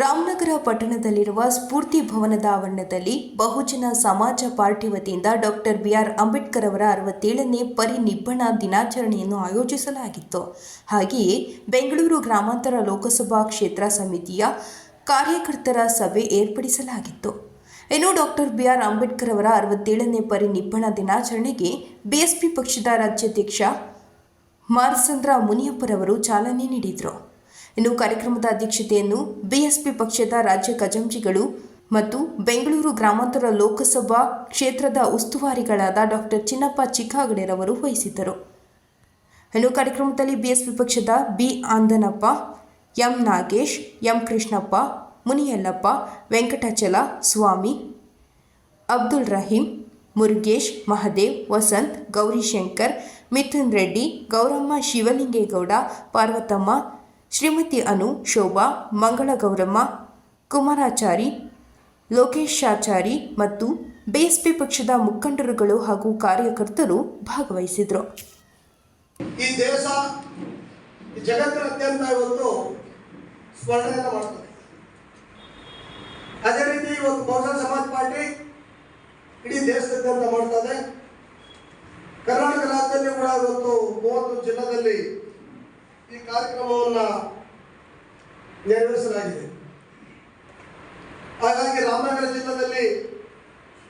ರಾಮನಗರ ಪಟ್ಟಣದಲ್ಲಿರುವ ಸ್ಫೂರ್ತಿ ಭವನದ ಆವರಣದಲ್ಲಿ ಬಹುಜನ ಸಮಾಜ ಪಾರ್ಟಿ ವತಿಯಿಂದ ಡಾಕ್ಟರ್ ಬಿಆರ್ ಅಂಬೇಡ್ಕರ್ ಅವರ ಅರವತ್ತೇಳನೇ ಪರಿನಿಬ್ಬಣ ದಿನಾಚರಣೆಯನ್ನು ಆಯೋಜಿಸಲಾಗಿತ್ತು. ಹಾಗೆಯೇ ಬೆಂಗಳೂರು ಗ್ರಾಮಾಂತರ ಲೋಕಸಭಾ ಕ್ಷೇತ್ರ ಸಮಿತಿಯ ಕಾರ್ಯಕರ್ತರ ಸಭೆ ಏರ್ಪಡಿಸಲಾಗಿತ್ತು. ಇನ್ನು ಡಾಕ್ಟರ್ ಬಿಆರ್ ಅಂಬೇಡ್ಕರ್ ಅವರ ಅರವತ್ತೇಳನೇ ಪರಿನಿಬ್ಬಣ ದಿನಾಚರಣೆಗೆ ಬಿಎಸ್ಪಿ ಪಕ್ಷದ ರಾಜ್ಯಾಧ್ಯಕ್ಷ ಮಾರಸಂದ್ರ ಮುನಿಯಪ್ಪರವರು ಚಾಲನೆ ನೀಡಿದರು. ಇನ್ನು ಕಾರ್ಯಕ್ರಮದ ಅಧ್ಯಕ್ಷತೆಯನ್ನು ಬಿಎಸ್ಪಿ ಪಕ್ಷದ ರಾಜ್ಯ ಖಜಾಂಚಿಗಳು ಮತ್ತು ಬೆಂಗಳೂರು ಗ್ರಾಮಾಂತರ ಲೋಕಸಭಾ ಕ್ಷೇತ್ರದ ಉಸ್ತುವಾರಿಗಳಾದ ಡಾಕ್ಟರ್ ಚಿನ್ನಪ್ಪ ಚಿಕ್ಕಾಗಡೆರವರು ವಹಿಸಿದ್ದರು. ಇನ್ನು ಕಾರ್ಯಕ್ರಮದಲ್ಲಿ ಬಿಎಸ್ಪಿ ಪಕ್ಷದ B. Andanappa, M. Nagesh, M. Krishnappa, Muniyallappa, Venkatachala, Swamy, Abdul Rahim, Murugesh, Mahadev, Vasanth, Gowrishankar, Mithun Reddy, Gowramma Shivalingegowda, Parvathamma Shrimati Anu, Shobha Mangala Gowramma Kumarachari, ಲೋಕೇಶಾಚಾರಿ ಮತ್ತು ಬಿಎಸ್ಪಿ ಪಕ್ಷದ ಮುಖಂಡರುಗಳು ಹಾಗೂ ಕಾರ್ಯಕರ್ತರು ಭಾಗವಹಿಸಿದರು. ಈ ದೇಶ ಜಗತ್ತಿನಾದ್ಯಂತ ಇವತ್ತು ಸ್ಮರಣೆಯನ್ನು ಮಾಡ್ತದೆ. ಅದೇ ರೀತಿ ಇವತ್ತು ಬಹುಜನ ಸಮಾಜ ಪಾರ್ಟಿ ಇಡೀ ದೇಶದಾದ್ಯಂತ ಮಾಡ್ತದೆ. ಕರ್ನಾಟಕ ರಾಜ್ಯದಲ್ಲಿ ಕೂಡ ಇವತ್ತು ಮೂವತ್ತು ಜಿಲ್ಲೆಯಲ್ಲಿ ಈ ಕಾರ್ಯಕ್ರಮವನ್ನ ನೆರವೇರಿಸಲಾಗಿದೆ. ಹಾಗಾಗಿ ರಾಮನಗರ ಜಿಲ್ಲೆಯಲ್ಲಿ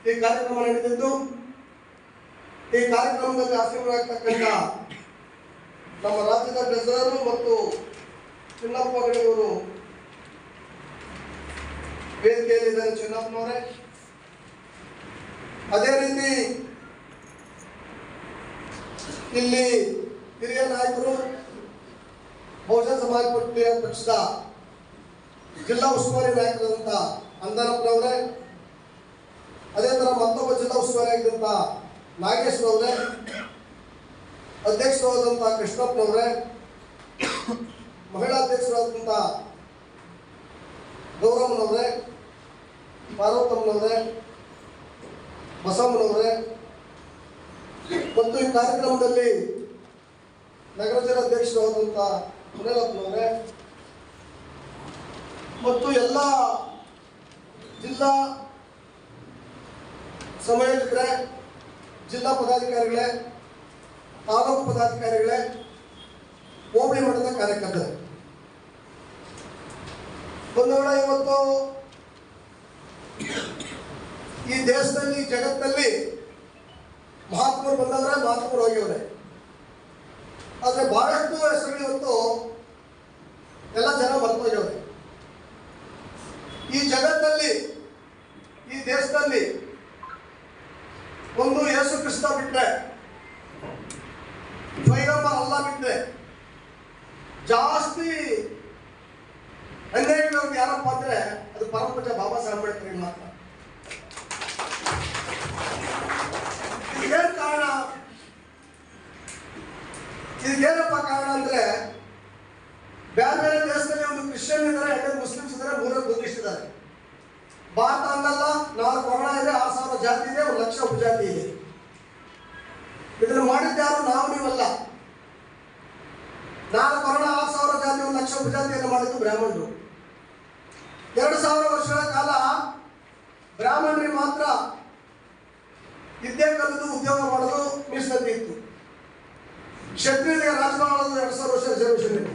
ಈ ಕಾರ್ಯಕ್ರಮ ನಡೆದಿದ್ದು, ಈ ಕಾರ್ಯಕ್ರಮದಲ್ಲಿ ಆಸೀನರಾಗ್ತಕ್ಕಂಥ ನಮ್ಮ ರಾಜ್ಯದ ಟ್ರೆಸರರು ಮತ್ತು ಚಿನ್ನಪ್ಪ ಗಡಿಯವರು ವೇದಿಕೆಯಲ್ಲಿದ್ದಾರೆ ಚಿನ್ನಪ್ಪನವರೇ, ಅದೇ ರೀತಿ ಇಲ್ಲಿ ಹಿರಿಯ ನಾಯಕರು ಬಹುಜನ ಸಮಾಜ ಪಕ್ಷ ಪಕ್ಷದ ಜಿಲ್ಲಾ ಉಸ್ತುವಾರಿ ನಾಯಕರಾದಂಥ ಅಂದಾನಪ್ಪನವರೇ ಅದೇ ಥರ ಮತ್ತೊಬ್ಬ ಜಿಲ್ಲಾ ಉಸ್ತುವಾರಿ ಆಗಿದ್ದಂಥ ನಾಗೇಶ್ವರವರೇ ಅಧ್ಯಕ್ಷರಾದಂಥ ಕೃಷ್ಣಪ್ಪನವರೇ ಮಹಿಳಾ ಅಧ್ಯಕ್ಷರಾದಂಥ ಗೌರಮ್ಮನವರೇ ಪಾರ್ವತಮ್ಮನವರೇ ಬಸಮ್ಮನವರೇ ಮತ್ತು ಈ ಕಾರ್ಯಕ್ರಮದಲ್ಲಿ ನಗರ ಜಿಲ್ಲಾ ಮುನೇಲಪ್ಪನವರೇ ಮತ್ತು ಎಲ್ಲ ಜಿಲ್ಲಾ ಸಂಯೋಜಕರೇ ಜಿಲ್ಲಾ ಪದಾಧಿಕಾರಿಗಳೇ, ತಾಲೂಕು ಪದಾಧಿಕಾರಿಗಳೇ, ಹೋಬಳಿ ಮಟ್ಟದ ಕಾರ್ಯಕರ್ತರು. ಒಂದು ವೇಳೆ ಇವತ್ತು ಈ ದೇಶದಲ್ಲಿ, ಜಗತ್ತಲ್ಲಿ ಮಹಾತ್ಮರು ಬಂದವರೇ ಮಹಾತ್ಮರು ಹೋಗ್ಯವರೇ ಆದರೆ ಬಹಳಷ್ಟು ಹೆಸರು ಇವತ್ತು ಎಲ್ಲ ಜನ ಮರ್ತೋಗ್ಯವ್ರೆ ಈ ಜಗತ್ತಲ್ಲಿ, ಈ ದೇಶದಲ್ಲಿ ಒಂದು ಯೇಸು ಕ್ರಿಸ್ತ ಬಿಟ್ಟರೆ ಭೈರಪ್ಪ ಅಲ್ಲ ಬಿಟ್ಟರೆ ಜಾಸ್ತಿ ಅನ್ಯಾಯಗಳವ್ರು ಯಾರಪ್ಪ ಅಂದ್ರೆ ಅದು ಪರಮಪೂಜ ಬಾಬಾ ಸಾಹೇಬ್ ಅಂಬೇಡ್ಕರ್ ಮಾತ್ರ ಇದಕ್ಕೇನು ಕಾರಣ ಇದಕ್ಕೇನಪ್ಪ ಕಾರಣ ಅಂದ್ರೆ ಬೇರೆ ಬೇರೆ ದೇಶದಲ್ಲಿ ಒಂದು ಕ್ರಿಶ್ಚಿಯನ್ ಇದ್ದಾರೆ ಎರಡು ಮುಸ್ಲಿಮ್ಸ್ ಇದ್ದಾರೆ ಮೂರನೇ ಬುದ್ಧಿಸ್ಟ್ ಭಾರತ ಅಂದಲ್ಲ ನಾಲ್ಕು ವರ್ಣ ಇದೆ, ಆರು ಸಾವಿರ ಜಾತಿ ಇದೆ, ಒಂದು ಲಕ್ಷ ಉಪಜಾತಿ ಇದೆ. ಇದನ್ನು ಮಾಡಿದ್ದಾರು ನಾವು ನೀವಲ್ಲ. ನಾಲ್ಕು ವರ್ಣ, ಆರು ಸಾವಿರ ಜಾತಿ, ಒಂದು ಲಕ್ಷ ಉಪಜಾತಿಯನ್ನು ಮಾಡಿದ್ದು ಬ್ರಾಹ್ಮಣರು. ಎರಡು ಸಾವಿರ ವರ್ಷಗಳ ಕಾಲ ಬ್ರಾಹ್ಮಣರಿಗೆ ಮಾತ್ರ ವಿದ್ಯೆ ಕಲಿತು ಉದ್ಯೋಗ ಮಾಡಲು ಮೀಸಲಿತ್ತು ಕ್ಷತ್ರಿಯರಿಗೆ ರಾಜ ಮಾಡೋದು ಎರಡು ಸಾವಿರ ವರ್ಷ ರಿಸರ್ವೇಷನ್ ಇತ್ತು.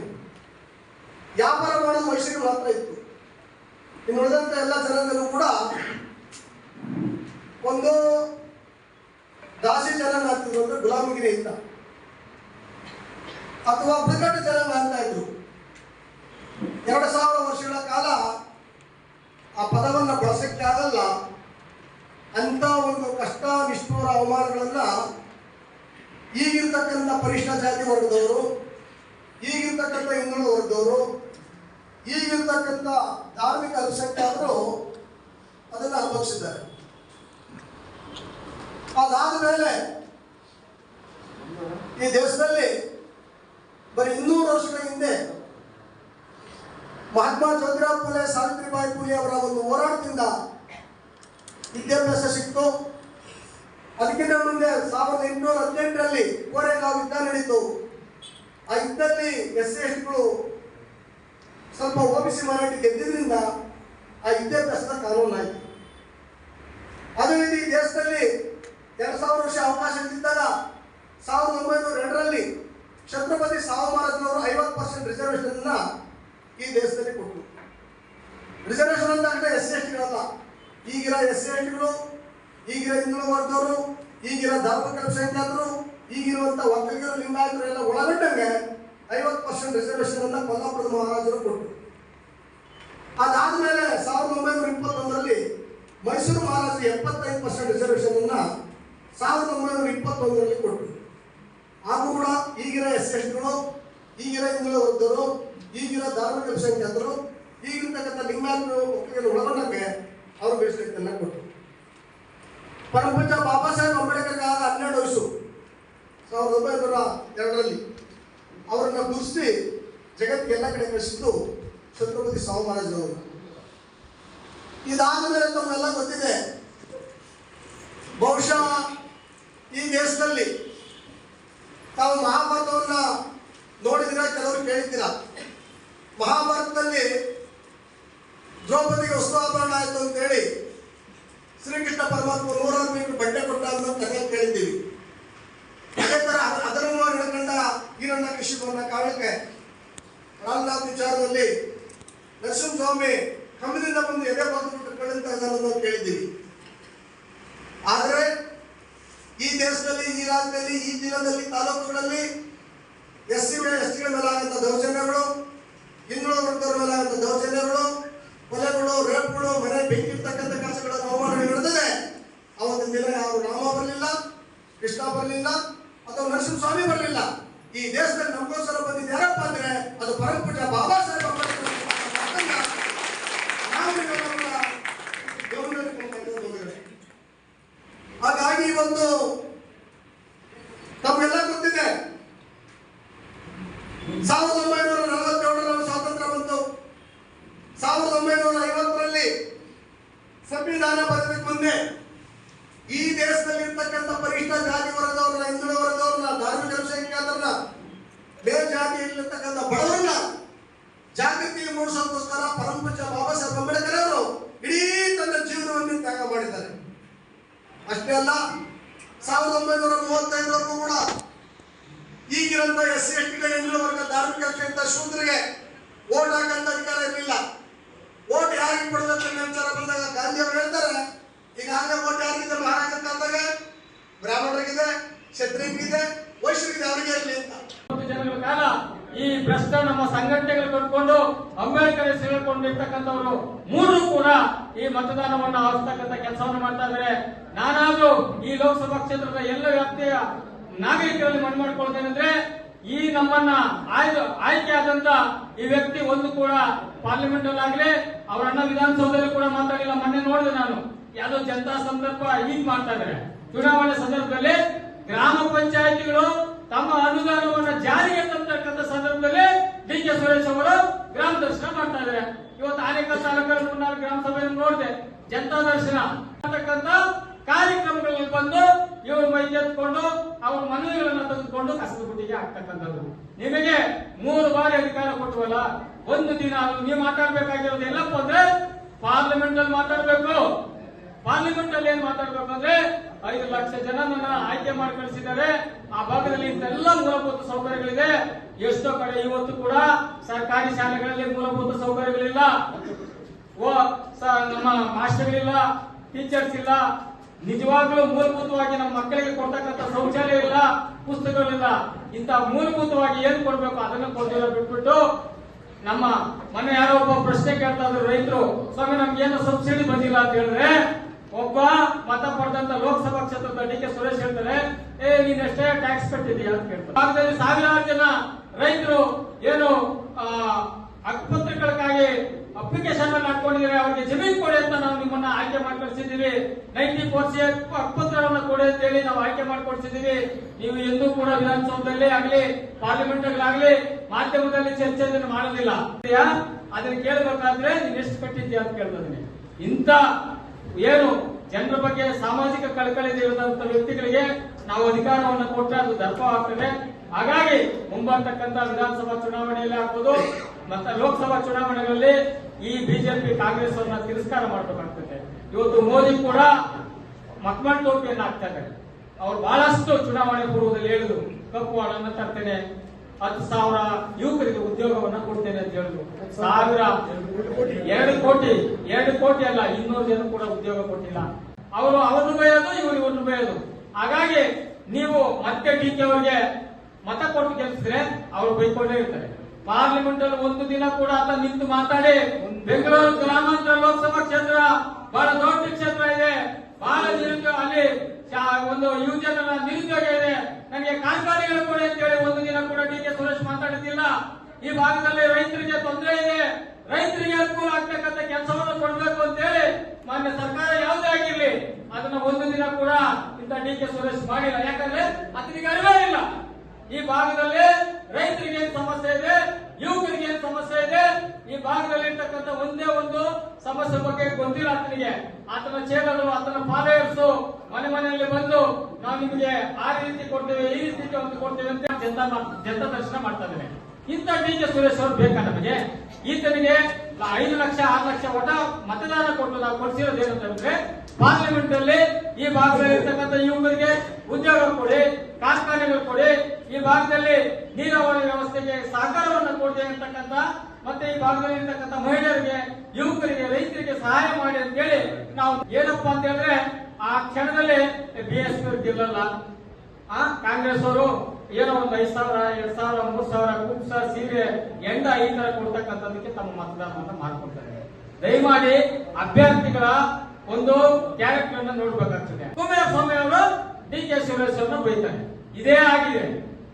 ವ್ಯಾಪಾರ ಮಾಡೋದು ವೈಶ್ಯರಿಗೆ ಮಾತ್ರ ಇತ್ತು. ಇನ್ನು ಉಳಿದಂತ ಎಲ್ಲ ಜನರಲ್ಲೂ ಕೂಡ ಒಂದು ದಾಸಿ ಜನಾಂಗ ಆಗ್ತಿದ್ರು ಅಂದ್ರೆ ಗುಲಾಮಗಿರಿ ಅಥವಾ ಪ್ರಕಟ ಜನಾಂಗ ಅಂತ ಇದ್ರು. ಎರಡು ಸಾವಿರ ವರ್ಷಗಳ ಕಾಲ ಆ ಪದವನ್ನು ಬಳಸಕ್ಕೆ ಆಗಲ್ಲ. ಅಂತ ಒಂದು ಕಷ್ಟ ನಿಷ್ಠೂರ ಅವಮಾನಗಳನ್ನ ಈಗಿರ್ತಕ್ಕಂಥ ಪರಿಷ್ಠ ಜಾತಿ ವರ್ಗದವರು, ಈಗಿರ್ತಕ್ಕಂಥ ಹಿಂದುಳಿದ ವರ್ಗದವರು, ಈಗಿರ್ತಕ್ಕಂಥ ಧಾರ್ಮಿಕ ಅಲ್ಪಸಂಖ್ಯಾತರು ಅದನ್ನು ಅನುಭವಿಸಿದ್ದಾರೆ ಅದಾದ ಮೇಲೆ ಈ ದೇಶದಲ್ಲಿ ಬರೀ ಇನ್ನೂರು ವರ್ಷಗಳ ಹಿಂದೆ ಮಹಾತ್ಮ ಜ್ಯೋತಿರಾವ್ ಫುಲೆ ಸಾವಿತ್ರಿಬಾಯಿ ಪುಲೆ ಅವರ ಒಂದು ಹೋರಾಟದಿಂದ ವಿದ್ಯಾಭ್ಯಾಸ ಸಿಕ್ತು. ಸಾವಿರದ ಎಂಟುನೂರ ಹದಿನೆಂಟರಲ್ಲಿ ಕೋರೆಗಾವ್ ಯುದ್ಧ ನಡೀತು. ಆ ಯುದ್ಧದಲ್ಲಿ ಎಸ್ ಎಸ್ಗಳು ಸ್ವಲ್ಪ ಓಬಿಸಿ ಮಾರಾಟ ಗೆದ್ದಿದ್ರಿಂದ ಆ ಯುದ್ಧ ಕಾನೂನು ಕಾನೂನಾಯಿತು. ಅದೇ ರೀತಿ ದೇಶದಲ್ಲಿ ಎರಡು ಸಾವಿರ ವರ್ಷ ಅವಕಾಶ ಇದ್ದಾಗ ಸಾವಿರದ ಒಂಬೈನೂರ ಎರಡರಲ್ಲಿ ಛತ್ರಪತಿ ಸಾವಮಹಾರಾಜನವರು ಐವತ್ತು ಪರ್ಸೆಂಟ್ ರಿಸರ್ವೇಷನ್ ಈ ದೇಶದಲ್ಲಿ ಕೊಟ್ಟರು. ರಿಸರ್ವೇಷನ್ ಅಂತ ಅಂದರೆ ಎಸ್ ಟಿಗಳಲ್ಲ. ಈಗಿರೋ ಎಸ್ ಟಿಗಳು, ಈಗಿರೋ ಹಿಂದುಳಿದ ವರ್ಗದವರು ಈಗಿರೋ ಧರ್ಮಕಲ್ಪಸಂಖ್ಯಾತರು ಈಗಿರುವಂತ ಒಕ್ಕಲಿಗರು ಲಿಂಗಾಯತರು ಎಲ್ಲ ಒಳಗೊಂಡಂಗೆ ಐವತ್ತು ಪರ್ಸೆಂಟ್ ರಿಸರ್ವೇಷನ್ ಅನ್ನ ಕೊಲ್ಲಾಪುರದ ಮಹಾರಾಜರು ಕೊಟ್ಟರು ಅದಾದ್ಮೇಲೆ ಸಾವಿರದ ಒಂಬೈನೂರ ಇಪ್ಪತ್ತೊಂದರಲ್ಲಿ ಮೈಸೂರು ಮಹಾರಾಜರು ಎಪ್ಪತ್ತೈದು ಪರ್ಸೆಂಟ್ ರಿಸರ್ವೇಷನ್ ಅನ್ನ ಸಾವಿರದ ಒಂಬೈನೂರ ಇಪ್ಪತ್ತೊಂದರಲ್ಲಿ ಕೊಟ್ಟರು ಹಾಗೂ ಕೂಡ ಈಗಿರೋ ಎಸ್ ಎಸ್ಗಳು ಈಗಿರೋ ಹಿಂದುಳಿದ ವೃದ್ಧರು, ಈಗಿರೋ ಧಾರ್ಮಿಕ ಅಲ್ಪಸಂಖ್ಯಾತರು ಈಗಿರ್ತಕ್ಕಂಥ ಲಿಂಗಾಯತರು ಒಕ್ಕಲಿಗರು ಒಳಗೊಂಡಂಗೆ ಅವರು ಮೀಸಲಿಟ್ಟನ್ನ ಕೊಟ್ಟರು ಪರಮಪೂಜ್ಯ ಬಾಬಾ ಸಾಹೇಬ್ ಅಂಬೇಡ್ಕರ್ಗೆ ಕಾಲದ ಹನ್ನೆರಡು ವಯಸ್ಸು. ಸಾವಿರದ ಒಂಬೈನೂರ ಎರಡರಲ್ಲಿ ಅವರನ್ನ ಗುರುಸಿ ಜಗತ್ತಿಗೆಲ್ಲ ಕಡೆ ಕಳಿಸಿದ್ದು ಛತ್ರಪತಿ ಸಾಹು ಮಹಾರಾಜರವರು. ಇದಾದ ಮೇಲೆ ತಮ್ಮೆಲ್ಲ ಗೊತ್ತಿದೆ. ಬಹುಶಃ ಈ ದೇಶದಲ್ಲಿ ತಾವು ಮಹಾಭಾರತವನ್ನ ನೋಡಿದಿರ ಕೆಲವರು ಕೇಳಿದ್ದೀರ? ಮಹಾಭಾರತದಲ್ಲಿ ದ್ರೌಪದಿಗೆ ವಸ್ತ್ರಾಭರಣ ಆಯಿತು ಅಂತೇಳಿ ಶ್ರೀಕೃಷ್ಣ ಪರಮಾತ್ಮ ನೂರಾರು ಮೀಟರ್ ಬಟ್ಟೆ ಕೊಟ್ಟ ಅನ್ನೋ ಕಥೆ ಕೇಳಿದ್ದೀವಿ. ಅದೇ ತರ ಅದರ ಹೇಳ್ಕೊಂಡ ಈರಣ್ಣ ಕೃಷಿಕವನ್ನ ಕಾರಣಕ್ಕೆ ರಾಮನಾಥ್ ವಿಚಾರದಲ್ಲಿ ನರಸಿಂಹಸ್ವಾಮಿ ಕಮ್ಮಿನಿಂದ ಬಂದು ಎದೆ ಬಂದು ಕಳೆದ ಅನ್ನೋದು ಕೇಳಿದ್ದೀವಿ. ಆದರೆ ಈ ದೇಶದಲ್ಲಿ, ಈ ರಾಜ್ಯದಲ್ಲಿ, ಈ ಜಿಲ್ಲೆಯಲ್ಲಿ ತಾಲೂಕುಗಳಲ್ಲಿ ಎಸ್ ಸಿ ಎಸ್ ಟಿಗಳ ಮೇಲೆ ದೌರ್ಜನ್ಯಗಳು ಹಿಂದುಳಿದ ವರ್ಗದವರ ದೌರ್ಜನ್ಯಗಳು, ಕೊಲೆಗಳು, ರೇಪ್ಗಳು, ಮನೆ ಬೆಂಕಿ ಇರ್ತಕ್ಕಂಥ ಕೆಲಸಗಳನ್ನು ಅವಮಾನ ಕೃಷ್ಣ ಬರಲಿಲ್ಲ ಅಥವಾ ನರಸಿಂಹ ಸ್ವಾಮಿ ಬರಲಿಲ್ಲ. ಈ ದೇಶದಲ್ಲಿ ನಮಗೋಸ್ಕರ ಬಂದಿದ್ದು ಯಾರಪ್ಪ ಅಂದ್ರೆ ಅದು ಪರಮ ಬಾಬಾ ಸಾಹೇಬ್ ಅಂಬೇಡ್ಕರ್ ಅಂತ ಮಾತನ್ನ ನಾವು ನೀವೆಲ್ಲ ಕೂಡ ಗಮನದಲ್ಲಿಟ್ಕೊಳ್ಬೇಕು ಬಂಧುಗಳೇ. ಹಾಗಾಗಿ ಇವತ್ತು ತಮಗೆಲ್ಲ ಗೊತ್ತಿದೆ ಸಾವಿರದ ಒಂಬೈನೂರ ನಲವತ್ತೇಳರಲ್ಲಿ ಸ್ವಾತಂತ್ರ್ಯ ಬಂತು ಸಾವಿರದ ಒಂಬೈನೂರ ಐವತ್ತರಲ್ಲಿ ಸಂವಿಧಾನ ಬರೆದಕ್ಕೆ ಮುಂದೆ ಈ ದೇಶದಲ್ಲಿ ಇರ್ತಕ್ಕಂಥ ಪರಿಷ್ಠ ಜಾತಿ ವರ್ಗದವ್ರನ್ನ ಹಿಂದುಳಿದ ವರ್ಗದವ್ರನ್ನ ಧಾರ್ಮಿಕ ಅಲ್ಪಸಂಖ್ಯಾತರನ್ನ ಮೇಲ್ಜಾತಿಯಲ್ಲಿರ್ತಕ್ಕಂಥ ಬಡವರನ್ನ ಜಾಗೃತಿ ಮೂಡಿಸೋದಕ್ಕೋಸ್ಕರ ಪರಮಪೂಜ್ಯ ಬಾಬಾ ಸಾಹೇಬ್ ಅಂಬೇಡ್ಕರ್ ಅವರು ಇಡೀ ತನ್ನ ಜೀವನವನ್ನು ತ್ಯಾಗ ಮಾಡಿದ್ದಾರೆ ಅಷ್ಟೇ ಅಲ್ಲ, ಸಾವಿರದ ಒಂಬೈನೂರ ಮೂವತ್ತೈದರವರೆಗೂ ಕೂಡ ಈಗಿರಂತ ಎಸ್ ಸಿ, ಎಸ್ ಹಿಂದುಳಿದ ವರ್ಗ ಧಾರ್ಮಿಕ ಕ್ಷೇತ್ರ ಶೂದ್ರಿಗೆ ಓಟ್ ಹಾಕಂತ ಅಧಿಕಾರ ಇರಲಿಲ್ಲ. ಓಟ್ ಯಾರಿಗೆ ಕೊಡಬೇಕು ವಿಚಾರ ಬಂದಾಗ ಗಾಂಧಿ ಅವರು ಹೇಳ್ತಾರೆ ಈಗಾಗಲೇ ಓಟ್ ಯಾರಿಗಿದೆ ಹಾಕಂತ ಅಂದಾಗ ಬ್ರಾಹ್ಮಣರಿಗಿದೆ, ಕ್ಷತ್ರಿಯರಿಗಿದೆ, ವೈಶ್ಯರಿಗಿದೆ, ಅವರಿಗೆ ಇರಲಿ ಅಂತ. ಈ ಭ್ರಷ್ಟ ನಮ್ಮ ಸಂಘಟನೆಗಳು ಕಟ್ಕೊಂಡು, ಅಂಬೇಡ್ಕರ್ ಸೇರ್ಕೊಂಡಿರ್ತಕ್ಕಂಥವ್ರು ಮೂರು ಕೂಡ ಈ ಮತದಾನವನ್ನು ಆರಿಸ್ತಕ್ಕಂಥ ಕೆಲಸವನ್ನು ಮಾಡ್ತಾ ಇದ್ದಾರೆ ನಾನಾದ್ರೂ ಈ ಲೋಕಸಭಾ ಕ್ಷೇತ್ರದ ಎಲ್ಲ ವ್ಯಾಪ್ತಿಯ ನಾಗರಿಕರಲ್ಲಿ ಮನವಿ ಮಾಡ್ಕೊಳ್ತೇನೆಂದ್ರೆ ಈ ನಮ್ಮನ್ನ ಆಯ್ಕೆ ಆದಂತ ಈ ವ್ಯಕ್ತಿ ಒಂದು ಕೂಡ ಪಾರ್ಲಿಮೆಂಟ್ ಅಲ್ಲಿ ಆಗ್ಲಿ ಅವರನ್ನ ವಿಧಾನಸೌಧದಲ್ಲಿ ಕೂಡ ಮಾತಾಡಿಲ್ಲ. ಮೊನ್ನೆ ನೋಡಿದೆ ನಾನು. ಯಾವ್ದೋ ಜನತಾ ಸಂದರ್ಭ ಈಗ ಮಾಡ್ತಾ ಇದ್ದಾರೆ ಚುನಾವಣೆ ಸಂದರ್ಭದಲ್ಲಿ ಗ್ರಾಮ ಪಂಚಾಯಿತಿಗಳು ತಮ್ಮ ಅನುದಾನವನ್ನು ಜಾರಿಗೆ ತಂತಕ್ಕಂಥ ಸಂದರ್ಭದಲ್ಲಿ ಡಿ ಕೆ ಸುರೇಶ್ ಅವರು ಗ್ರಾಮ ದರ್ಶನ ಮಾಡ್ತಾ ಇದ್ದಾರೆ. ಇವತ್ತು ಆನೇಕಲ್ ತಾಲೂಕಲ್ಲಿ ಮುನ್ನಾರು ಗ್ರಾಮ ಸಭೆಯನ್ನು ನೋಡಿದೆ. ಜನತಾ ದರ್ಶನ ಅಂತಕ್ಕಂಥ ಕಾರ್ಯಕ್ರಮಗಳಲ್ಲಿ ಬಂದು ಇವರು ಮೈಗೆತ್ಕೊಂಡು ಅವರ ಮನವಿಗಳನ್ನು ತೆಗೆದುಕೊಂಡು ಕಸದ ಆಗ್ತಕ್ಕಂಥದ್ದು ಹಾಕ್ತಕ್ಕಂಥದ್ದು. ನಿಮಗೆ ಮೂರು ಬಾರಿ ಅಧಿಕಾರ ಕೊಟ್ಟವಲ್ಲ, ಒಂದು ದಿನ ನೀವು ಮಾತಾಡಬೇಕಾಗಿರೋದು ಎಲ್ಲಪ್ಪ ಅಂದ್ರೆ ಪಾರ್ಲಿಮೆಂಟ್ ಅಲ್ಲಿ ಮಾತಾಡಬೇಕು. ಪಾರ್ಲಿಮೆಂಟ್ ಅಲ್ಲಿ ಏನ್ ಮಾತಾಡ್ಬೇಕು ಅಂದ್ರೆ ಐದು ಲಕ್ಷ ಜನ ನನ್ನ ಆಯ್ಕೆ ಮಾಡಿ ಕಳಿಸಿದ್ದಾರೆ. ಆ ಭಾಗದಲ್ಲಿ ಇಂತೆಲ್ಲ ಮೂಲಭೂತ ಸೌಕರ್ಯಗಳಿದೆ. ಎಷ್ಟೋ ಕಡೆ ಇವತ್ತು ಕೂಡ ಸರ್ಕಾರಿ ಶಾಲೆಗಳಲ್ಲಿ ಮೂಲಭೂತ ಸೌಕರ್ಯಗಳಿಲ್ಲ. ಓ ನಮ್ಮ ಮಾಸ್ಟರ್ಗಳಿಲ್ಲ, ಟೀಚರ್ಸ್ ಇಲ್ಲ. ನಿಜವಾಗ್ಲೂ ಮೂಲಭೂತವಾಗಿ ನಮ್ಮ ಮಕ್ಕಳಿಗೆ ಕೊಡ್ತಕ್ಕಂಥ ಶೌಚಾಲಯ ಇಲ್ಲ, ಪುಸ್ತಕಗಳಿಲ್ಲ. ಇಂತ ಮೂಲಭೂತವಾಗಿ ಏನ್ ಕೊಡ್ಬೇಕು ಅದನ್ನು ಕೊಡ್ತಿಲ್ಲ ಬಿಟ್ಬಿಟ್ಟು ನಮ್ಮ ಮನೆ ಯಾರೋ ಒಬ್ಬ ಪ್ರಶ್ನೆ ಕೇಳ್ತಾ ಇದ್ರು ರೈತರು, ಸ್ವಾಮಿ ನಮ್ಗೆ ಏನು ಸಬ್ಸಿಡಿ ಬಂದಿಲ್ಲ? ಅಂತ ಹೇಳಿದ್ರೆ ಒಬ್ಬ ಮತ ಪಡೆದಂತ ಲೋಕಸಭಾ ಕ್ಷೇತ್ರದ ಡಿ ಕೆ ಸುರೇಶ್ ಹೇಳ್ತಾರೆ ಏ ನೀನ್ ಎಷ್ಟೇ ಟ್ಯಾಕ್ಸ್ ಕಟ್ಟಿದೀಯ ಅಂತ ಕೇಳ್ತಾರೆ. ಸಾವಿರಾರು ಜನ ರೈತರು ಏನು ಆ, ಹಕ್ಕುಪತ್ರಗಳಿಗಾಗಿ ಅಪ್ಲಿಕೇಶನ್ ಅನ್ನು ಹಾಕೊಂಡಿದ್ರೆ ಅವರಿಗೆ ಜಮೀನು ಕೊಡಿ ಅಂತ ನಾವು ನಿಮ್ಮನ್ನ ಆಯ್ಕೆ ಮಾಡಿ ಕಳಿಸಿದ್ದೀವಿ. ನೈಂಟಿ ಪರ್ಸೆಂಟ್ ಹಕ್ಕುಪತ್ರವನ್ನ ಕೊಡಿ ಅಂತ ಹೇಳಿ ನಾವು ಆಯ್ಕೆ ಮಾಡಿ ಕೊಡ್ಸಿದ್ದೀವಿ. ನೀವು ಎಂದೂ ಕೂಡ ವಿಧಾನಸೌಧದಲ್ಲಿ ಆಗ್ಲಿ ಪಾರ್ಲಿಮೆಂಟ್ ಆಗಲಿ ಮಾಧ್ಯಮದಲ್ಲಿ ಚರ್ಚೆಯನ್ನು ಮಾಡೋದಿಲ್ಲ. ಇದೆಯಾ? ಅದನ್ನ ಕೇಳಬೇಕಾದ್ರೆ ನೀನ್ ಎಷ್ಟು ಕಟ್ಟಿದ್ಯಾ ಅಂತ ಕೇಳ್ತಿದ್ದೀನಿ ಇಂಥ ಏನು ಜನರ ಬಗ್ಗೆ ಸಾಮಾಜಿಕ ಕಳಕಳಿ ಇರುವಂತ ವ್ಯಕ್ತಿಗಳಿಗೆ ನಾವು ಅಧಿಕಾರವನ್ನು ಕೊಟ್ಟರೆ ಅದು ದರ್ಪ ಆಗ್ತದೆ. ಹಾಗಾಗಿ ಮುಂಬರ್ತಕ್ಕಂತ ವಿಧಾನಸಭಾ ಚುನಾವಣೆಯಲ್ಲಿ ಆಗ್ಬೋದು, ಮತ್ತೆ ಲೋಕಸಭಾ ಚುನಾವಣೆಗಳಲ್ಲಿ ಈ ಬಿಜೆಪಿ, ಕಾಂಗ್ರೆಸ್ ಅನ್ನ ತಿರಸ್ಕಾರ ಮಾಡಬೇಕಾಗ್ತದೆ. ಇವತ್ತು ಮೋದಿ ಕೂಡ ಮಕ್ಮಲ್ ಟೋಪಿಯನ್ನು ಹಾಕ್ತಾರೆ ಅವ್ರು ಬಹಳಷ್ಟು ಚುನಾವಣೆ ಪೂರ್ವದಲ್ಲಿ ಹೇಳಿದ್ರು, ಕಪ್ಪು ಹಣವನ್ನು ತರ್ತೇನೆ. ಹತ್ತು ಸಾವಿರ ಯುವಕರಿಗೆ ಉದ್ಯೋಗವನ್ನ ಕೊಡ್ತೇನೆ ಅಂತ ಹೇಳಿದ್ರು. ಸಾವಿರ ಎರಡು ಕೋಟಿ. ಎರಡು ಕೋಟಿ ಅಲ್ಲ ಇನ್ನೂರು ಜನ ಕೂಡ ಉದ್ಯೋಗ ಕೊಟ್ಟಿಲ್ಲ. ಅವರು ಅವ್ರನ್ನು ಬೈಯೋದು ಇವರು ಇವ್ರನ್ನು ಬೈಯೋದು. ಹಾಗಾಗಿ ನೀವು ಮತ್ತೆ ಡಿ ಕೆ ಅವರಿಗೆ ಮತ ಕೊಟ್ಟು ಗೆಲ್ಸಿದ್ರೆ ಅವರು ಬೈಕೊಂಡೇ ಇರ್ತಾರೆ. ಪಾರ್ಲಿಮೆಂಟ್ ಅಲ್ಲಿ ಒಂದು ದಿನ ಕೂಡ ಆತ ನಿಂತು ಮಾತಾಡಿ ಬೆಂಗಳೂರು ಗ್ರಾಮಾಂತರ ಲೋಕಸಭಾ ಕ್ಷೇತ್ರ ಬಹಳ ದೊಡ್ಡ ಕ್ಷೇತ್ರ ಇದೆ. ಬಹಳ ನಿರುದ್ಯೋಗ ಅಲ್ಲಿ ಒಂದು ಯುವಜನ ನಿರುದ್ಯೋಗ ಇದೆ. ನನಗೆ ಕಾರ್ಖಾನೆಗಳು ಕೊಡಿ ಅಂತ ಹೇಳಿ ಒಂದು ದಿನ ಕೂಡ ಡಿ ಕೆ ಸುರೇಶ್ ಮಾತಾಡುತ್ತಿಲ್ಲ. ಈ ಭಾಗದಲ್ಲಿ ರೈತರಿಗೆ ತೊಂದರೆ ಇದೆ. ರೈತರಿಗೆ ಅನುಕೂಲ ಆಗ್ತಕ್ಕಂಥ ಕೆಲಸವನ್ನು ಕೊಡಬೇಕು ಅಂತ ಹೇಳಿ ಮಾನ್ಯ ಸರ್ಕಾರ ಯಾವುದೇ ಆಗಿರ್ಲಿ ಅದನ್ನ ಒಂದು ದಿನ ಕೂಡ ಇಂತ ಡಿ ಕೆ ಸುರೇಶ್ ಮಾಡಿಲ್ಲ. ಯಾಕಂದ್ರೆ ಅತನಿಗೆ ಅರಿವೇ ಇಲ್ಲ. ಈ ಭಾಗದಲ್ಲಿ ರೈತರಿಗೆ ಏನ್ ಸಮಸ್ಯೆ ಇದೆ? ಯುವಕರಿಗೆ ಏನ್ ಸಮಸ್ಯೆ ಇದೆ? ಈ ಭಾಗದಲ್ಲಿ ಒಂದೇ ಒಂದು ಸಮಸ್ಯೆ ಬಗ್ಗೆ ಗೊತ್ತಿಲ್ಲ ಆತನಿಗೆ. ಆತನ ಚೇಲರು ಆತನ ಫಾಲೋಯರ್ಸ್ ಮನೆ ಮನೆಯಲ್ಲಿ ಬಂದು ನಾವು ನಿಮಗೆ ಆ ರೀತಿ ಕೊಡ್ತೇವೆ, ಈ ರೀತಿ ಕೊಡ್ತೇವೆ ಅಂತ ಜನತಾ ಜನತಾ ದರ್ಶನ ಮಾಡ್ತಾ ಇದ್ದೇನೆ ಇಂಥ ಡಿ ಕೆ ಸುರೇಶ್ ಅವರು ಬೇಕಾ ನಮಗೆ? ಈತನಿಗೆ ಐದು ಲಕ್ಷ, ಆರು ಲಕ್ಷ ಒಟ ಮತದಾನ ಕೊಟ್ಟು ನಾವು ಕೊಡಿಸಿರೋದು ಹೇಳಿದ್ರೆ ಪಾರ್ಲಿಮೆಂಟ್ ಅಲ್ಲಿ ಈ ಭಾಗದಲ್ಲಿ ಇರ್ತಕ್ಕಂಥ ಯುವಕರಿಗೆ ಉದ್ಯೋಗ ಕೊಡಿ, ಕಾರ್ಖಾನೆಗಳು ಕೊಡಿ ಈ ಭಾಗದಲ್ಲಿ ನೀರಾವರಿ ವ್ಯವಸ್ಥೆಗೆ ಸಹಕಾರವನ್ನು ಕೊಡಿದೆ ಅಂತಕ್ಕಂಥ, ಮತ್ತೆ ಈ ಭಾಗದಲ್ಲಿ ಇರ್ತಕ್ಕಂಥ ಮಹಿಳೆಯರಿಗೆ, ಯುವಕರಿಗೆ, ರೈತರಿಗೆ ಸಹಾಯ ಮಾಡಿ ಅಂತ ಹೇಳಿ ನಾವು ಏನಪ್ಪಾ ಅಂತ ಹೇಳಿದ್ರೆ ಆ ಕ್ಷಣದಲ್ಲಿ ಬಿ ಎಸ್ ಪಿ ಗೆಲ್ಲಲ್ಲ. ಆ, ಕಾಂಗ್ರೆಸ್ ಅವರು ಏನೋ ಒಂದು ಐದು ಸಾವಿರ, ಎರಡ್ ಸಾವಿರ, ಮೂರ್ ಸಾವಿರ ಕುಪ್ಸ ಸೀರೆ ಎಂಡ ಈ ತರ ಕೊಡ್ತಕ್ಕಂಥದಕ್ಕೆ ತಮ್ಮ ಮತದಾನವನ್ನ ಮಾಡ್ಕೊಳ್ತಾರೆ. ದಯಮಾಡಿ ಅಭ್ಯರ್ಥಿಗಳ ಒಂದು ಕ್ಯಾರೆಕ್ಟರ್ ಅನ್ನ ನೋಡ್ಬೇಕಾಗ್ತದೆ. ಕುಮಾರಸ್ವಾಮಿ ಅವರು ಡಿ ಕೆ ಶಿವರಾಜ್ ಅವ್ರನ್ನ ಬೈತಾರೆ. ಇದೇ ಆಗಿದೆ.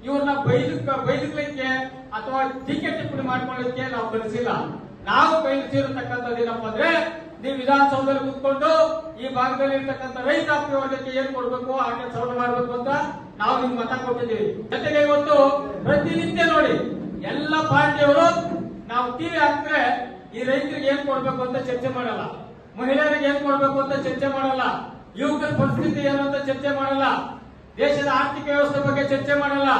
ಇವ್ರನ್ನ ಬೈದಕ್ ಬೈದಕ್ಲಿಕ್ಕೆ ಅಥವಾ ಟೀಕೆ ಟಿಪ್ಪಣಿ ಮಾಡ್ಕೊಳ್ಳಿಕ್ಕೆ ನಾವು ಕಲಿಸಿಲ್ಲ. ನಾವು ಕಳಿಸಿರತಕ್ಕಂಥದ್ದು ಏನಪ್ಪಾ ಅಂದ್ರೆ, ನೀವು ವಿಧಾನಸೌಧದಲ್ಲಿ ಕೂತ್ಕೊಂಡು ಈ ಭಾಗದಲ್ಲಿ ಇರ್ತಕ್ಕಂಥ ರೈತಾಪಿ ವರ್ಗಕ್ಕೆ ಏನ್ ಕೊಡ್ಬೇಕು, ಹಾಗೆ ಸೌಲಭ್ಯ ಮಾಡಬೇಕು ಅಂತ ನಾವು ನಿಮ್ಗೆ ಮತ ಕೊಟ್ಟಿದ್ದೀವಿ. ಜೊತೆಗೆ ಇವತ್ತು ಪ್ರತಿನಿತ್ಯ ನೋಡಿ, ಎಲ್ಲ ಪಾರ್ಟಿಯವರು ನಾವು ಟಿವಿ ಹಾಕಿದ್ರೆ ಈ ರೈತರಿಗೆ ಏನ್ ಕೊಡ್ಬೇಕು ಅಂತ ಚರ್ಚೆ ಮಾಡಲ್ಲ. ಮಹಿಳೆಯರಿಗೆ ಏನ್ ಕೊಡ್ಬೇಕು ಅಂತ ಚರ್ಚೆ ಮಾಡಲ್ಲ. ಯುವಕರ ಪರಿಸ್ಥಿತಿ ಏನು ಅಂತ ಚರ್ಚೆ ಮಾಡಲ್ಲ. ದೇಶದ ಆರ್ಥಿಕ ವ್ಯವಸ್ಥೆ ಬಗ್ಗೆ ಚರ್ಚೆ ಮಾಡಲ್ಲ.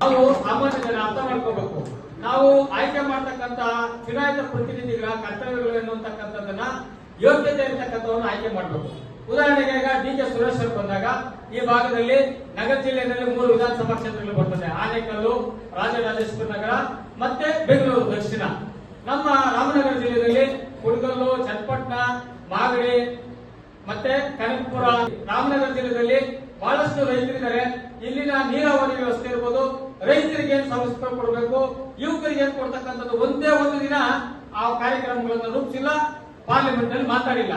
ನಾವು ಸಾಮಾನ್ಯ ಜನ ಅರ್ಥ ಮಾಡ್ಕೋಬೇಕು. ನಾವು ಆಯ್ಕೆ ಮಾಡ್ತಕ್ಕಂತ ಚುನಾಯಿತ ಪ್ರತಿನಿಧಿಗಳ ಕರ್ತವ್ಯಗಳು ಎನ್ನುವಂತಕ್ಕಂಥದ್ದನ್ನ ಯೋಗ್ಯತೆ ಇರತಕ್ಕಂಥವನ್ನ ಆಯ್ಕೆ ಮಾಡಬೇಕು. ಉದಾಹರಣೆಗೆ ಡಿ ಕೆ ಸುರೇಶ್ ಅವರು ಬಂದಾಗ ಈ ಭಾಗದಲ್ಲಿ ನಗರ ಜಿಲ್ಲೆಯಲ್ಲಿ ಮೂರು ವಿಧಾನಸಭಾ ಕ್ಷೇತ್ರಗಳು ಬರ್ತದೆ. ಆನೇಕಲ್ಲು, ರಾಜರಾಜೇಶ್ವರ ನಗರ ಮತ್ತೆ ಬೆಂಗಳೂರು ದಕ್ಷಿಣ. ನಮ್ಮ ರಾಮನಗರ ಜಿಲ್ಲೆಯಲ್ಲಿ ಕುಡಗಲ್ಲು, ಚನ್ನಪಟ್ಟಣ, ಮಾಗಡಿ ಮತ್ತೆ ಕನಕಪುರ, ರಾಮನಗರ ಜಿಲ್ಲೆಯಲ್ಲಿ ಬಹಳಷ್ಟು ರೈತರಿದ್ದಾರೆ. ಇಲ್ಲಿನ ನೀರಾವರಿ ವ್ಯವಸ್ಥೆ ಇರ್ಬೋದು, ರೈತರಿಗೆ ಏನ್ ಸೌಲಭ್ಯ ಕೊಡಬೇಕು ಯುವಕರಿಗೆ ಏನ್ ಕೊಡ್ತಕ್ಕಂಥದ್ದು ಒಂದೇ ಒಂದು ದಿನ ಆ ಕಾರ್ಯಕ್ರಮಗಳನ್ನು ರೂಪಿಸಿಲ್ಲ ಪಾರ್ಲಿಮೆಂಟ್ನಲ್ಲಿ ಮಾತಾಡಿಲ್ಲ.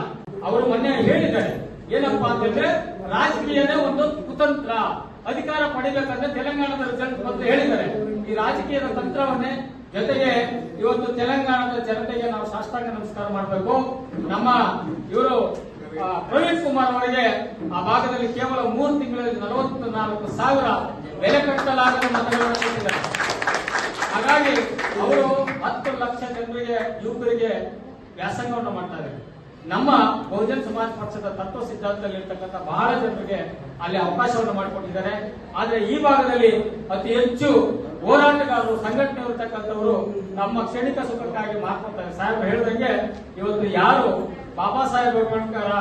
ಅವರು ಮೊನ್ನೆ ಹೇಳಿದ್ದಾರೆ. ಏನಪ್ಪಾ ಅಂತಂದ್ರೆ, ರಾಜಕೀಯನೇ ಒಂದು ಕುತಂತ್ರ. ಅಧಿಕಾರ ಪಡಿಬೇಕಂದ್ರೆ ತೆಲಂಗಾಣದ ರಿಸಲ್ಟ್ ಬಂದು ಹೇಳಿದ್ದಾರೆ. ಈ ರಾಜಕೀಯದ ತಂತ್ರವನ್ನೇ ಜೊತೆಗೆ ಇವತ್ತು ತೆಲಂಗಾಣದ ಜನತೆಗೆ ನಾವು ಸಾಷ್ಟಾಂಗ ನಮಸ್ಕಾರ ಮಾಡಬೇಕು. ನಮ್ಮ ಇವರು ಪ್ರವೀಣ್ ಕುಮಾರ್ ಅವರಿಗೆ ಆ ಭಾಗದಲ್ಲಿ ಕೇವಲ ಮೂರು ತಿಂಗಳಲ್ಲಿ ನಲವತ್ತು ನಾಲ್ಕು ಸಾವಿರ ಬೆಲೆ ಕಟ್ಟಲಾಗದ ಮತಗಳನ್ನು ಕೊಟ್ಟಿದ್ದಾರೆ. ಹಾಗಾಗಿ ಅವರು ಹತ್ತು ಲಕ್ಷ ಜನರಿಗೆ, ಯುವಕರಿಗೆ ವ್ಯಾಸಂಗವನ್ನು ಮಾಡ್ತಾರೆ ನಮ್ಮ ಬಹುಜನ್ ಸಮಾಜ ಪಕ್ಷದ ತತ್ವ ಸಿದ್ಧಾಂತದಲ್ಲಿ ಇರ್ತಕ್ಕಂಥ ಬಹಳ ಜನರಿಗೆ ಅಲ್ಲಿ ಅವಕಾಶವನ್ನು ಮಾಡಿಕೊಟ್ಟಿದ್ದಾರೆ. ಆದ್ರೆ ಈ ಭಾಗದಲ್ಲಿ ಅತಿ ಹೆಚ್ಚು ಹೋರಾಟಗಾರರು ಸಂಘಟನೆ ಇರ್ತಕ್ಕಂಥವರು ನಮ್ಮ ಕ್ಷಣಿಕ ಸುಖಕ್ಕಾಗಿ ಮಾತಾಡ್ತಾರೆ ಸಾಹೇಬ್ ಹೇಳಿದಂಗೆ ಇವತ್ತು ಯಾರು ಬಾಬಾ ಸಾಹೇಬ್ ಅಂಬೇಡ್ಕರ್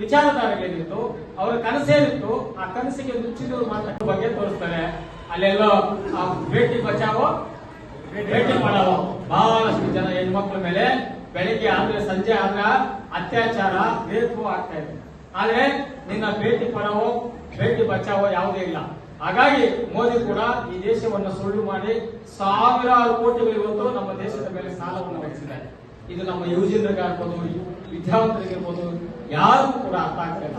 ವಿಚಾರಧಾರೆಗಳಿತ್ತು ಅವರ ಕನಸೇನಿತ್ತು ಆ ಕನಸಿಗೆ ನುಚ್ಚಿದವರು ಮಾತ್ರ ಬಗ್ಗೆ ತೋರಿಸ್ತಾರೆ. ಅಲ್ಲೆಲ್ಲೋ ಭೇಟಿ ಬಚಾವೋ ಭೇಟಿ ಮಾಡೋ ಬಹಳಷ್ಟು ಜನ ಹೆಣ್ಮಕ್ಳ ಮೇಲೆ ಬೆಳಿಗ್ಗೆ ಆದ್ರೆ, ಸಂಜೆ ಆದ್ರ ಅತ್ಯಾಚಾರ ಬೇಕು ಆಗ್ತಾ ಇದೆ. ಆದ್ರೆ ನಿನ್ನ ಭೇಟಿ ಪಡವೋ ಭೇಟಿ ಬಚಾವೋ ಯಾವುದೇ ಇಲ್ಲ. ಹಾಗಾಗಿ ಮೋದಿ ಕೂಡ ಈ ದೇಶವನ್ನು ಸುಳ್ಳು ಮಾಡಿ ಸಾವಿರಾರು ಕೋಟಿಗಳು ಇವತ್ತು ನಮ್ಮ ದೇಶದ ಮೇಲೆ ಸಾಲವನ್ನು ವಹಿಸಿದ್ದಾರೆ. ಇದು ನಮ್ಮ ಯುವಜನರಿಗೆ ಆಗ್ಬೋದು ವಿದ್ಯಾವಂತರಿಗೆ ಯಾರು ಕೂಡ ಅರ್ಥ ಆಗ್ತಿಲ್ಲ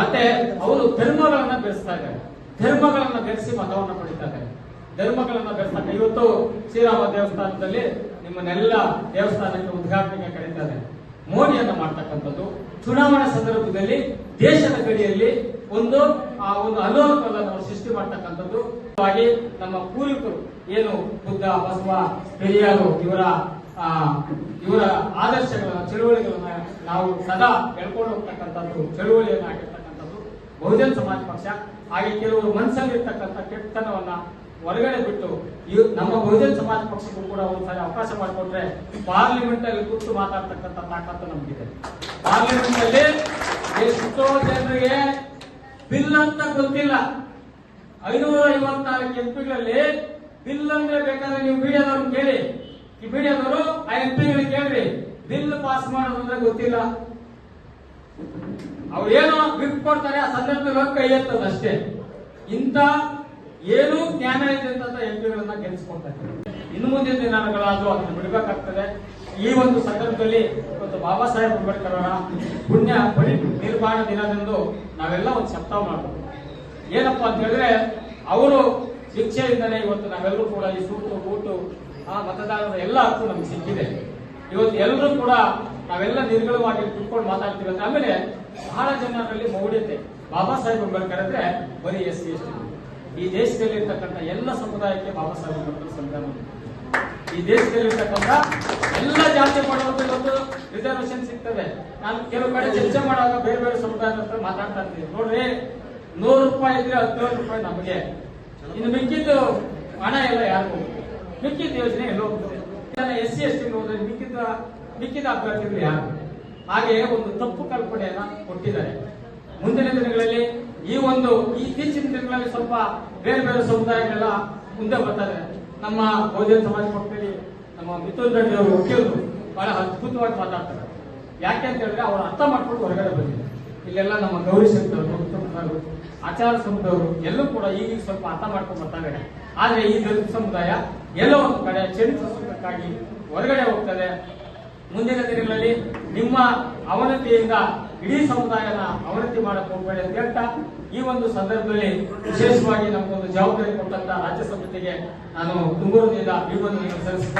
ಮತ್ತೆ ಅವರು ಧರ್ಮಗಳನ್ನ ಬೆರೆಸ್ತಾ ಇದ್ದಾರೆ. ಧರ್ಮಗಳನ್ನ ಬೆರೆಸಿ ಮತವನ್ನ ಪಡಿತಾ ಇದ್ದಾರೆ. ಧರ್ಮಗಳನ್ನ ಬೆರೆಸ್ತಾ ಇವತ್ತು ಶ್ರೀರಾಮ ದೇವಸ್ಥಾನದಲ್ಲಿ ನಿಮ್ಮನ್ನೆಲ್ಲ ದೇವಸ್ಥಾನಕ್ಕೆ ಉದ್ಘಾಟನೆಗೆ ಕರೀತಾರೆ ಮೋದಿಯನ್ನ ಮಾಡ್ತಕ್ಕಂಥದ್ದು, ಚುನಾವಣಾ ಸಂದರ್ಭದಲ್ಲಿ ದೇಶದ ಗಡಿಯಲ್ಲಿ ಒಂದು, ಆ ಒಂದು ಅಲೋಲಕವನ್ನು ಸೃಷ್ಟಿ ಮಾಡ್ತಕ್ಕಂಥದ್ದು. ನಮ್ಮ ಪೂರ್ವಿಕರು, ಏನು ಬುದ್ಧ ಬಸವ ಪೆರಿಯಾರು ಇವರ ಇವರ ಆದರ್ಶಗಳ ಚಳುವಳಿಗಳನ್ನ ನಾವು ಸದಾ ಹೇಳ್ಕೊಂಡು ಹೋಗ್ತಕ್ಕಂಥದ್ದು ಚಳುವಳಿಯನ್ನು ಆಗಿರ್ತಕ್ಕಂಥದ್ದು ಬಹುಜನ್ ಸಮಾಜ ಪಕ್ಷ. ಹಾಗೆ ಕೆಲವರು ಮನಸ್ಸಲ್ಲಿರ್ತಕ್ಕಂಥ ಕೆಟ್ಟತನವನ್ನ ಹೊರಗಡೆ ಬಿಟ್ಟು ನಮ್ಮ ಬಹುಜನ್ ಸಮಾಜ ಪಕ್ಷಕ್ಕೂ ಕೂಡ ಒಂದ್ಸಲ ಅವಕಾಶ ಮಾಡಿಕೊಟ್ರೆ ಪಾರ್ಲಿಮೆಂಟ್ ಅಲ್ಲಿ ಕೂತು ಮಾತಾಡ್ತಕ್ಕಂಥ ತಾಕತ್ತು ನಮಗಿದೆ. ಪಾರ್ಲಿಮೆಂಟ್ ಅಲ್ಲಿ ಎಷ್ಟೋ ಜನರಿಗೆ ಬಿಲ್ ಅಂತ ಗೊತ್ತಿಲ್ಲ. ಐನೂರ ಐವತ್ನಾಲ್ಕು ಎಂಪಿಗಳಲ್ಲಿ ಬಿಲ್ ಅಂದ್ರೆ ಬೇಕಾದ್ರೆ ನೀವು ಮೀಡಿಯಾದವ್ರನ್ನ ಕೇಳಿ. ಈ ಮೀಡಿಯಾದವರು ಆ ಎಂ ಪಿಗಳಿಗೆ ಕೇಳ್ರಿ, ಬಿಲ್ ಪಾಸ್ ಮಾಡೋದಂದ್ರೆ ಗೊತ್ತಿಲ್ಲ. ಅವ್ರು ಏನೋ ವಿಪ್ ಕೊಡ್ತಾರೆ, ಆ ಸಂದರ್ಭದಲ್ಲಿ ಕೈ ಎತ್ತದ ಅಷ್ಟೇ. ಇಂತ ಏನು ಜ್ಞಾನ ಇದೆ ಅಂತ ಎಂ ಪಿಗಳನ್ನ ಗೆಲ್ಸ್ಕೊಡ್ತಾರೆ ಇನ್ನು ಮುಂದಿನ ದಿನಗಳಾದ್ರೂ ಅದನ್ನು ಬಿಡಬೇಕಾಗ್ತದೆ. ಈ ಒಂದು ಸಂದರ್ಭದಲ್ಲಿ ಇವತ್ತು ಬಾಬಾ ಸಾಹೇಬ್ ಅಂಬೇಡ್ಕರ್ ಅವರ ಪುಣ್ಯ ಬಳಿ ನಿರ್ಮಾಣ ದಿನದಂದು ನಾವೆಲ್ಲ ಒಂದು ಸಪ್ತಾಹ ಮಾಡಬೇಕು. ಏನಪ್ಪಾ ಅಂತ ಹೇಳಿದ್ರೆ, ಅವರು ಶಿಕ್ಷೆಯಿಂದಲೇ ಇವತ್ತು ನಾವೆಲ್ಲರೂ ಕೂಡ ಈ ಸೂಟು ಬೂಟು ಆ ಮತದಾರರ ಎಲ್ಲ ಹಕ್ಕು ನಮ್ಗೆ ಸಿಕ್ಕಿದೆ. ಇವತ್ತು ಎಲ್ಲರೂ ಕೂಡ ನಾವೆಲ್ಲ ನಿರ್ಗಳವಾಗಿ ಕುತ್ಕೊಂಡು ಮಾತಾಡ್ತೀವಿ ಆಮೇಲೆ ಬಹಳ ಜನರಲ್ಲಿ ಮೌಢ್ಯತೆ. ಬಾಬಾ ಸಾಹೇಬ್ ಅಂಬೇಡ್ಕರ್ ಅಂದ್ರೆ ಬರೀ ಎಸ್ ಸಿ, ಎಸ್ ಈ ದೇಶದಲ್ಲಿ ಇರ್ತಕ್ಕಂಥ ಎಲ್ಲ ಸಮುದಾಯಕ್ಕೆ ಬಾಬಾ ಸಾಹೇಬ್ ಅಂಬೇಡ್ಕರ್ ಸಂವಿಧಾನ ಈ ದೇಶದಲ್ಲಿ ಇರ್ತಕ್ಕಂಥ ಎಲ್ಲ ಜಾತಿ ಮಾಡೋದು ರಿಸರ್ವೇಶನ್ ಸಿಗ್ತದೆ. ನಾನು ಕೆಲವು ಕಡೆ ಚರ್ಚೆ ಮಾಡುವಾಗ ಬೇರೆ ಬೇರೆ ಸಮುದಾಯದ ಹತ್ರ ಮಾತಾಡ್ತಾ ಇರ್ತೀನಿ. ನೋಡ್ರಿ, ನೂರು ರೂಪಾಯಿ ಇದ್ರೆ ಹದಿನೇಳು ರೂಪಾಯಿ ನಮಗೆ. ಇನ್ನು ಮಿಕ್ಕಿದ್ದು ಹಣ ಎಲ್ಲ ಯಾರಿಗೂ ಮಿಕ್ಕಿದ ಯೋಜನೆ ಎಲ್ಲ ಹೋಗ್ತದೆ. ಎಸ್ ಸಿ ಎಸ್ ಟಿ ಮಿಕ್ಕಿದ ಮಿಕ್ಕಿದ ಅಭ್ಯರ್ಥಿಗಳು ಯಾರು? ಹಾಗೆ ಒಂದು ತಪ್ಪು ಕಲ್ಪನೆಯನ್ನ ಕೊಟ್ಟಿದ್ದಾರೆ. ಮುಂದಿನ ದಿನಗಳಲ್ಲಿ ಈ ಒಂದು ಇತ್ತೀಚಿನ ದಿನಗಳಲ್ಲಿ ಸ್ವಲ್ಪ ಬೇರೆ ಬೇರೆ ಸಮುದಾಯಗಳೆಲ್ಲ ಮುಂದೆ ಬರ್ತಾರೆ ನಮ್ಮ ಬಹುಜನ ಸಮಾಜ ಪಕ್ಷದಲ್ಲಿ ನಮ್ಮ ಮಿಥುನ್ ರೆಡ್ಡಿ ಅವರು ಬಹಳ ಅದ್ಭುತವಾಗಿ ಮಾತಾಡ್ತಾರೆ. ಯಾಕೆ ಅಂತ ಹೇಳಿದ್ರೆ ಅವರು ಅರ್ಥ ಮಾಡ್ಕೊಂಡು ಹೊರಗಡೆ ಬಂದಿದೆ ಇಲ್ಲೆಲ್ಲ ನಮ್ಮ ಗೌರಿ ಶಂಕರ್ ಆಚಾರ ಸಮುದಾಯವರು ಎಲ್ಲೂ ಕೂಡ ಈಗ ಸ್ವಲ್ಪ ಅರ್ಥ ಮಾಡ್ಕೊಂಡು ಬರ್ತಾ ಇದ್ದಾರೆ. ಆದ್ರೆ ಈ ದಲಿತ ಸಮುದಾಯ ಎಲ್ಲೋ ಒಂದು ಕಡೆ ಚರಿತ್ರ ಹೊರಗಡೆ ಹೋಗ್ತದೆ. ಮುಂದಿನ ದಿನಗಳಲ್ಲಿ ನಿಮ್ಮ ಅವನತಿಯಿಂದ ಇಡೀ ಸಮುದಾಯನ ಅವನತಿ ಮಾಡಕ್ ಹೋಗ್ಬೇಡಿ ಅಂತ ಹೇಳ್ತಾ ಈ ಒಂದು ಸಂದರ್ಭದಲ್ಲಿ ವಿಶೇಷವಾಗಿ ನಮಗೊಂದು ಜವಾಬ್ದಾರಿ ಕೊಟ್ಟಂತ ರಾಜ್ಯ ಸಮಿತಿಗೆ ನಾನು ತುಂಬೂರದಿಂದ ಈ ಒಂದು